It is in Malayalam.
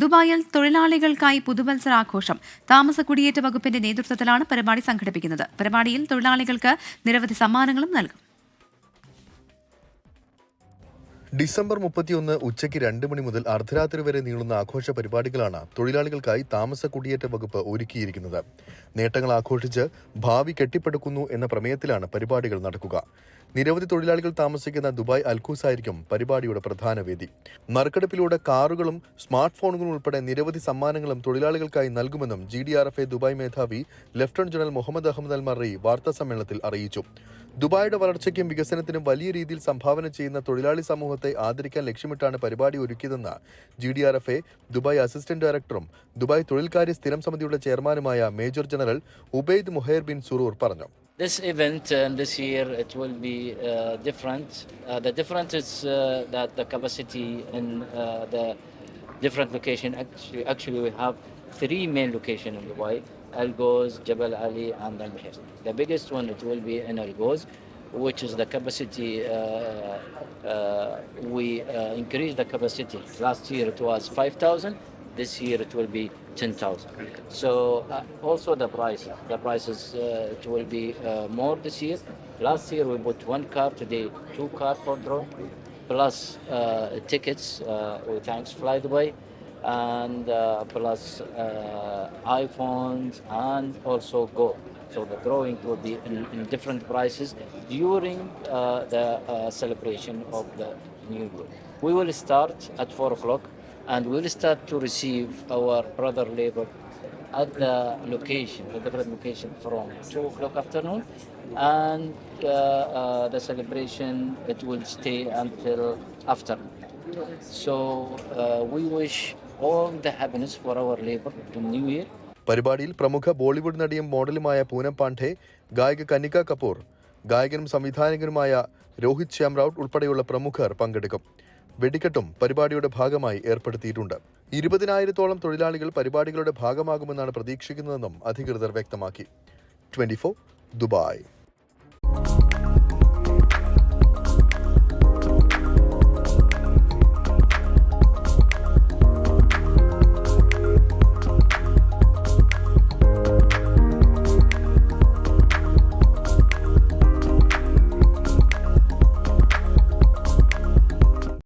ദുബായിൽ തൊഴിലാളികൾക്കായി പുതുവത്സരാഘോഷം. താമസ കുടിയേറ്റ വകുപ്പിന്റെ നേതൃത്വത്തിലാണ് പരിപാടി സംഘടിപ്പിക്കുന്നത്. പരിപാടിയിൽ തൊഴിലാളികൾക്ക് നിരവധി സമ്മാനങ്ങളും നൽകും. ഡിസംബർ മുപ്പത്തിയൊന്ന് ഉച്ചയ്ക്ക് രണ്ട് മണി മുതൽ അർദ്ധരാത്രി വരെ നീളുന്ന ആഘോഷ പരിപാടികളാണ് തൊഴിലാളികൾക്കായി താമസ കുടിയേറ്റ വകുപ്പ് ഒരുക്കിയിരിക്കുന്നത്. നേട്ടങ്ങൾ ആഘോഷിച്ച് ഭാവി കെട്ടിപ്പടുക്കുന്നു എന്ന പ്രമേയത്തിലാണ് പരിപാടികൾ നടക്കുക. നിരവധി തൊഴിലാളികൾ താമസിക്കുന്ന ദുബായ് അൽഖൂസ് ആയിരിക്കും പരിപാടിയുടെ പ്രധാന വേദി. നറുക്കെടുപ്പിലൂടെ കാറുകളും സ്മാർട്ട് ഫോണുകളും ഉൾപ്പെടെ നിരവധി സമ്മാനങ്ങളും തൊഴിലാളികൾക്കായി നൽകുമെന്നും G D R F A Dubai മേധാവി lieutenant general Mohammed Ahmed Al Marri വാർത്താ സമ്മേളനത്തിൽ അറിയിച്ചു. ദുബായിയുടെ വളർച്ചയ്ക്കും വികസനത്തിനും വലിയ രീതിയിൽ സംഭാവന ചെയ്യുന്ന തൊഴിലാളി സമൂഹത്തെ ആദരിക്കാൻ ലക്ഷ്യമിട്ടാണ് പരിപാടി ഒരുക്കിയതെന്ന് G D R F A Dubai assistant ഡയറക്ടറും ദുബായ് തൊഴിൽകാര്യ സ്ഥിരം സമിതിയുടെ ചെയർമാനുമായ major general Obaid Muhair bin Suroor പറഞ്ഞു. This event uh, this year it will be uh, different. Uh, the difference is uh, that the capacity in uh, the different location. Actually, actually we have three main location in Dubai: Al Goz, Jabal Ali, and Al Bahir. The biggest one it will be in Al Goz, which is the capacity. Uh, uh, we uh, increased the capacity. Last year it was five thousand. This year it will be 10,000. So uh, also the prices. The prices uh, it will be uh, more this year. Last year we bought one car. Today two car for drone, plus uh, tickets. Uh, we thanks Fly Dubai, and uh, plus uh, iPhones and also Go. So the drawing will be in, in different prices during uh, the uh, celebration of the new year. We will start at four o'clock and we'll start to receive our brother labor at the location, the different location from 2 o'clock afternoon. And uh, uh, the celebration, it will stay until after. So uh, we wish all the happiness for our labor in New Year. പരിപാടിയിൽ പ്രമുഖ ബോളിവുഡ് നടിയും മോഡലുമായ പൂനം പാണ്ഡെ ഗായിക കനിക കപൂർ ഗായകനും സംവിധായകനുമായ രോഹിത് ശ്യാം റൌട്ട് ഉൾപ്പെടെയുള്ള പ്രമുഖർ പങ്കെടുക്കും വെടിക്കെട്ടും പരിപാടിയുടെ ഭാഗമായി ഏർപ്പെടുത്തിയിട്ടുണ്ട്. ഇരുപതിനായിരത്തോളം തൊഴിലാളികൾ പരിപാടികളുടെ ഭാഗമാകുമെന്നാണ് പ്രതീക്ഷിക്കുന്നതെന്നും അധികൃതർ വ്യക്തമാക്കി. Twenty Dubai.